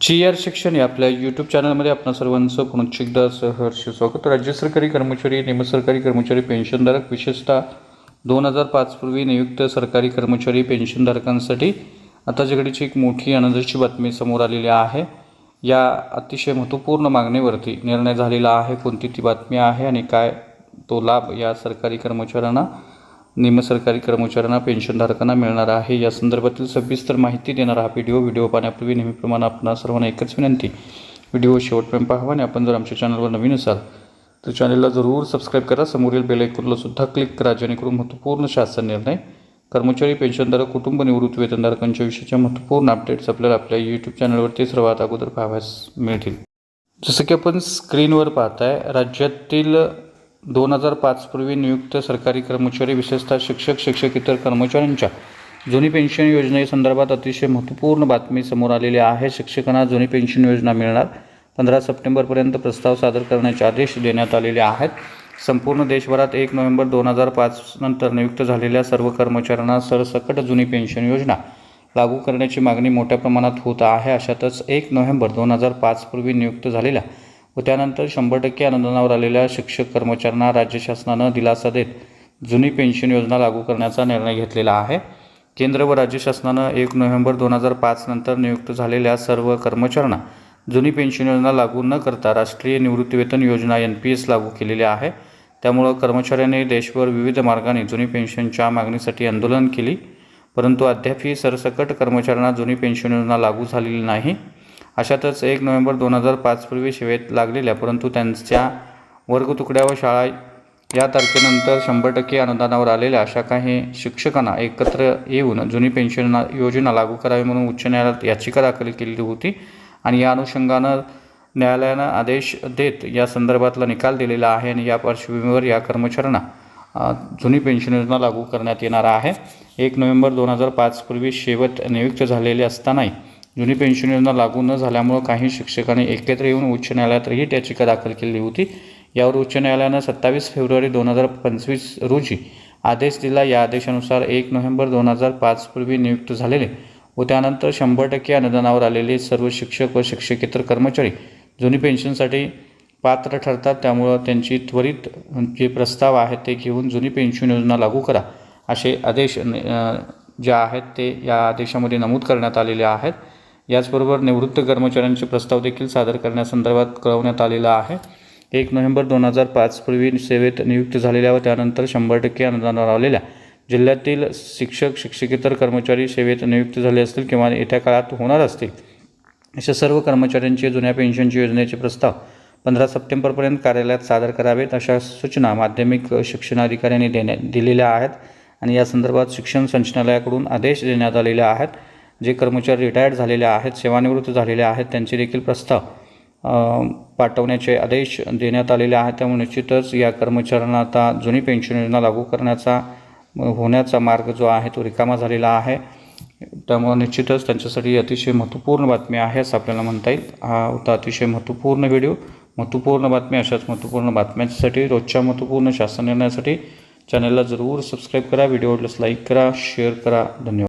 जी R शिक्षण या आपल्या यूट्यूब चॅनलमध्ये आपणा सर्वांचं पुनश्च एकदा सहर्ष स्वागत. राज्य सरकारी कर्मचारी निमसरकारी कर्मचारी पेन्शनधारक विशेषतः दोन हजार पाचपूर्वी नियुक्त सरकारी कर्मचारी पेन्शनधारकांसाठी आता एक मोठी आनंदाची बातमी समोर आलेली आहे. या अतिशय महत्त्वपूर्ण मागणीवरती निर्णय झालेला आहे. कोणती ती बातमी आहे आणि काय तो लाभ या सरकारी कर्मचाऱ्यांना निमसरकारी कर्मचाऱ्यांना पेन्शनधारकांना मिळणार आहे. या संदर्भातील सविस्तर माहिती देणारा हा व्हिडिओ. व्हिडिओ पाहण्यापूर्वी नेहमीप्रमाणे आपणा सर्वांना एकच विनंती. व्हिडिओ शेवटपर्यंत पाहावा आणि आपण जर आमच्या चॅनलवर नवीन असाल तर चॅनलला जरूर सबस्क्राईब करा. समोरील बेल आयकॉनला सुद्धा क्लिक करा जेणेकरून महत्त्वपूर्ण शासन निर्णय कर्मचारी पेन्शनधारक कुटुंब निवृत्ती वेतनधारकांच्या विषयीच्या महत्त्वपूर्ण अपडेट्स आपल्याला आपल्या यूट्यूब चॅनलवरती सर्वात अगोदर पाहाव्यास मिळतील. जसं की आपण स्क्रीनवर पाहताय राज्यातील दोन हजार पाचपूर्वी नियुक्त सरकारी कर्मचारी विशेषतः शिक्षक शिक्षकेतर कर्मचाऱ्यांच्या जुनी पेन्शन योजनेसंदर्भात अतिशय महत्त्वपूर्ण बातमी समोर आलेली आहे. शिक्षकांना जुनी पेन्शन योजना मिळणार. पंधरा सप्टेंबरपर्यंत प्रस्ताव सादर करण्याचे आदेश देण्यात आलेले आहेत. संपूर्ण देशभरात एक नोव्हेंबर दोन हजार पाच नंतर नियुक्त झालेल्या सर्व कर्मचाऱ्यांना सरसकट जुनी पेन्शन योजना लागू करण्याची मागणी मोठ्या प्रमाणात होत आहे. अशातच एक नोव्हेंबर दोन हजार पाचपूर्वी नियुक्त झालेल्या व त्यानंतर शंभर टक्के अनुदानावर आलेल्या शिक्षक कर्मचाऱ्यांना राज्य शासनानं दिलासा देत जुनी पेन्शन योजना लागू करण्याचा निर्णय घेतलेला आहे. केंद्र व राज्य शासनानं एक नोव्हेंबर दोन हजार पाच नंतर नियुक्त झालेल्या सर्व कर्मचाऱ्यांना जुनी पेन्शन योजना लागू न करता राष्ट्रीय निवृत्तीवेतन योजना एन पी एस लागू केलेली आहे. त्यामुळं कर्मचाऱ्यांनी देशभर विविध मार्गाने जुनी पेन्शनच्या मागणीसाठी आंदोलन केली परंतु अद्यापही सरसकट कर्मचाऱ्यांना जुनी पेन्शन योजना लागू झालेली नाही. अशातच एक नोव्हेंबर दोन हजार पाचपूर्वी सेवेत लागलेल्या परंतु त्यांच्या वर्गतुकड्या व शाळा या तारखेनंतर शंभर टक्के अनुदानावर आलेल्या अशा काही शिक्षकांना एकत्र येऊन जुनी पेन्शन योजना लागू करावी म्हणून उच्च न्यायालयात याचिका दाखल केलेली होती आणि या अनुषंगानं न्यायालयानं आदेश देत या संदर्भातला निकाल दिलेला आहे आणि या पार्श्वभूमीवर या कर्मचाऱ्यांना जुनी पेन्शन योजना लागू करण्यात येणार आहे. एक नोव्हेंबर दोन हजार पाचपूर्वी शेवट नियुक्त झालेले असतानाही जुनी पेन्शन योजना लागू न झाल्यामुळं काही शिक्षकांनी एकत्र येऊन उच्च न्यायालयातही याचिका दाखल केली होती. यावर उच्च न्यायालयानं सत्तावीस फेब्रुवारी दोन हजार पंचवीस रोजी आदेश दिला. या आदेशानुसार एक नोव्हेंबर दोन हजार पाचपूर्वी नियुक्त झालेले व त्यानंतर शंभर टक्के अनुदानावर आलेले सर्व शिक्षक व शिक्षकेतर कर्मचारी जुनी पेन्शनसाठी पात्र ठरतात. त्यामुळं त्यांची त्वरित जे प्रस्ताव आहेत ते घेऊन जुनी पेन्शन योजना लागू करा असे आदेश ज्या जे आहेत ते या आदेशामध्ये नमूद करण्यात आलेले आहेत. याचबरोबर निवृत्त कर्मचाऱ्यांचे प्रस्ताव देखील सादर करण्यासंदर्भात कळवण्यात आलेला आहे. एक नोव्हेंबर दोन हजार पाचपूर्वी सेवेत नियुक्त झालेल्या व त्यानंतर शंभर टक्के अनुदानावर आलेल्या जिल्ह्यातील शिक्षक शिक्षकेतर कर्मचारी सेवेत नियुक्त झाले असतील किंवा येत्या काळात होणार असतील अशा सर्व कर्मचाऱ्यांचे जुन्या पेन्शनची योजनेचे प्रस्ताव पंधरा सप्टेंबरपर्यंत कार्यालयात सादर करावेत अशा सूचना माध्यमिक शिक्षणाधिकाऱ्यांनी देण्या दिलेल्या आहेत. आणि या संदर्भात शिक्षण संचालनालयाकडून आदेश देण्यात आलेले आहेत. जे कर्मचारी रिटायर्ड झालेले आहेत सेवानिवृत्त झालेले आहेत त्यांचे देखील प्रस्ताव पाठवण्याचे आदेश देण्यात आलेले आहेत. त्यामुळे निश्चितच या कर्मचाऱ्यांना आता जुनी पेन्शन योजना लागू करण्याचा होण्याचा मार्ग जो आहे तो रिकामा झालेला आहे. त्यामुळे निश्चितच त्यांच्यासाठी अतिशय महत्त्वपूर्ण बातमी आहे असं आपल्याला म्हणता येईल. हा होता अतिशय महत्त्वपूर्ण व्हिडिओ. महत्त्वपूर्ण बातमी अशाच महत्त्वपूर्ण बातम्यांसाठी रोजच्या महत्त्वपूर्ण शासन निर्णयासाठी चॅनलला जरूर सबस्क्राईब करा व्हिडिओ आवडल्यास लाईक करा शेअर करा. धन्यवाद.